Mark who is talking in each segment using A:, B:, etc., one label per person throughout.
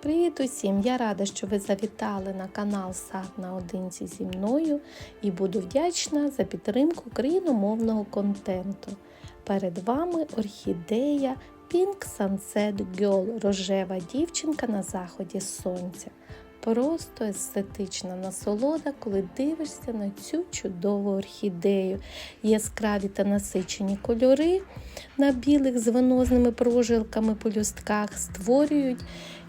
A: Привіт усім! Я рада, що ви завітали на канал Сад наодинці зі мною і буду вдячна за підтримку країномовного контенту. Перед вами орхідея Pink Sunset Girl рожева дівчинка на заході сонця. Просто естетична насолода, коли дивишся на цю чудову орхідею. Яскраві та насичені кольори на білих з венозними прожилками по люстках створюють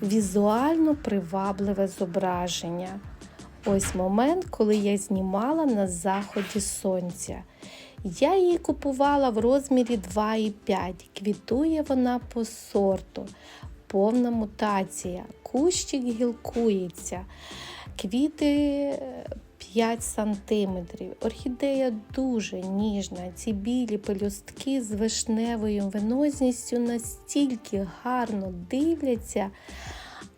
A: візуально привабливе зображення. Ось момент, коли я знімала на заході сонця. Я її купувала в розмірі 2,5. Квітує вона по сорту. Повна мутація. Кущик гілкується. Квіти 5 см. Орхідея дуже ніжна. Ці білі пелюстки з вишневою венозністю настільки гарно дивляться,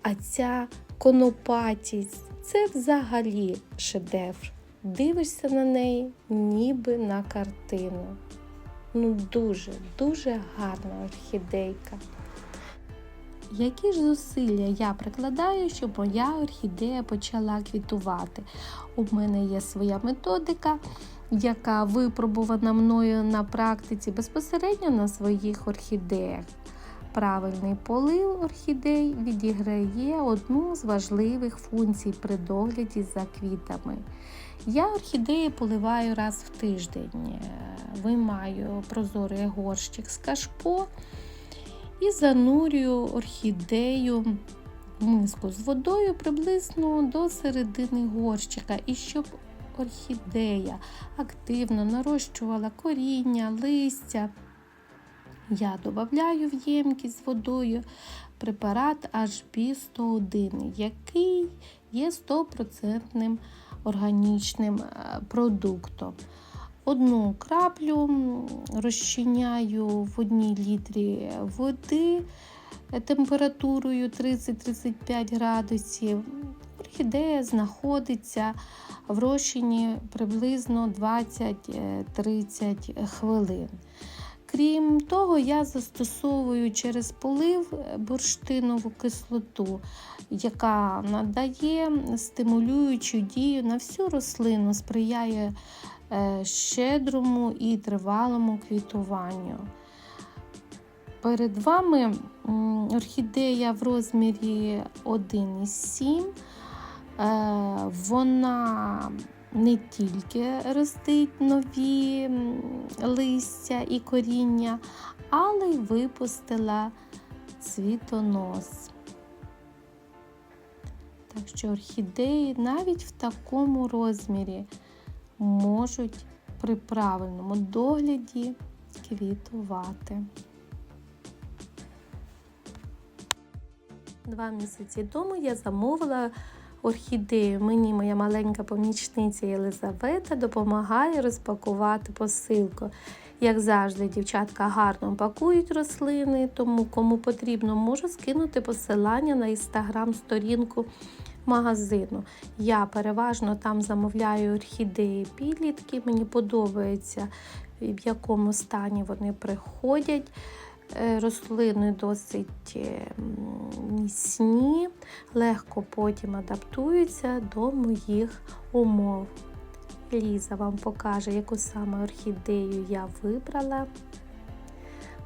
A: а ця конопатість це взагалі шедевр. Dивишся на неї, ніби на картину. Ну, дуже, дуже гарна орхідейка. Які ж зусилля я прикладаю, щоб моя орхідея почала квітувати? У мене є своя методика, яка випробувана мною на практиці безпосередньо на своїх орхідеях. Правильний полив орхідей відіграє одну з важливих функцій при догляді за квітами. Я орхідеї поливаю раз в тиждень. Виймаю прозорий горщик з кашпо і занурюю орхідею в миску з водою приблизно до середини горщика. І щоб орхідея активно нарощувала коріння, листя, я додаю в ємкість з водою препарат HB101, який є 100% органічним продуктом. Одну краплю розчиняю в одній літрі води температурою 30-35 градусів. Орхідея знаходиться в розчині приблизно 20-30 хвилин. Крім того, я застосовую через полив бурштинову кислоту, яка надає стимулюючу дію на всю рослину, сприяє щедрому і тривалому квітуванню. Перед вами орхідея в розмірі 1,7. Вона не тільки ростить нові листя і коріння, але й випустила цвітонос. Так що орхідеї навіть в такому розмірі можуть при правильному догляді квітувати. Два місяці тому я замовила орхідею. Мені моя маленька помічниця Єлизавета допомагає розпакувати посилку. Як завжди, дівчатка гарно пакують рослини, тому кому потрібно, можу скинути посилання на інстаграм-сторінку магазину. Я переважно там замовляю орхідеї підлітки. Мені подобається, в якому стані вони приходять. Рослини досить міцні, легко потім адаптуються до моїх умов. Ліза вам покаже, яку саме орхідею я вибрала.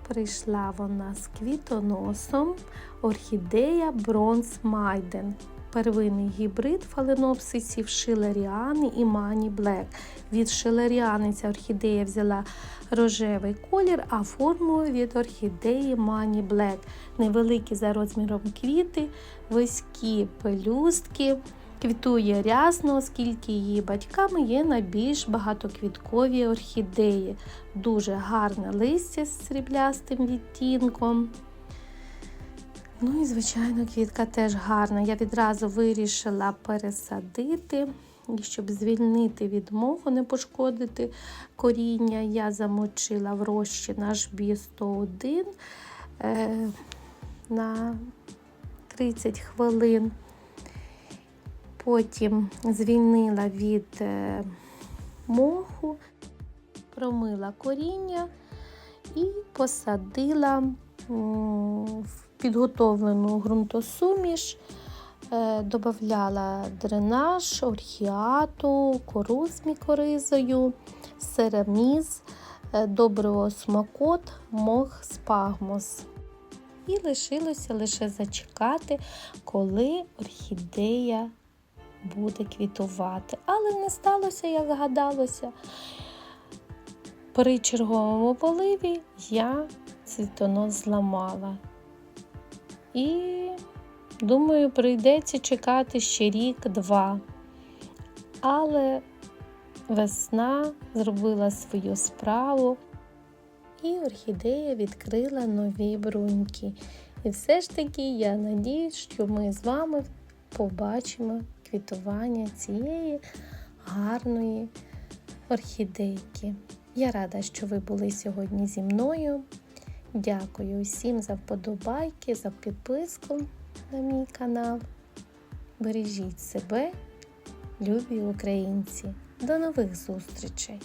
A: Прийшла вона з квітоносом орхідея Бронз Майден. Первинний гібрид фаленопсисів Шилеріани і Мані Блек. Від Шилеріани ця орхідея взяла рожевий колір, а форму від орхідеї Мані Блек. Невеликі за розміром квіти, вузькі пелюстки. Квітує рясно, оскільки її батьками є найбільш багатоквіткові орхідеї. Дуже гарне листя з сріблястим відтінком. Ну і, звичайно, квітка теж гарна. Я відразу вирішила пересадити, і щоб звільнити від моху, не пошкодити коріння, я замочила в розчин HB 101 е, на 30 хвилин. Потім звільнила від е, моху, промила коріння і посадила в підготовлену ґрунтосуміш, е, додавала дренаж, орхіату, кору з мікоризою, сераміз, е, добриво смакот, мох спагмос. І лишилося лише зачекати, коли орхідея буде квітувати. Але не сталося, як гадалося. При черговому поливі я цвітонос зламала. І, думаю, прийдеться чекати ще рік-два. Але весна зробила свою справу, і орхідея відкрила нові бруньки. І все ж таки я надіюсь, що ми з вами побачимо квітування цієї гарної орхідейки. Я рада, що ви були сьогодні зі мною. Дякую усім за вподобайки, за підписку на мій канал. Бережіть себе, любі українці. До нових зустрічей!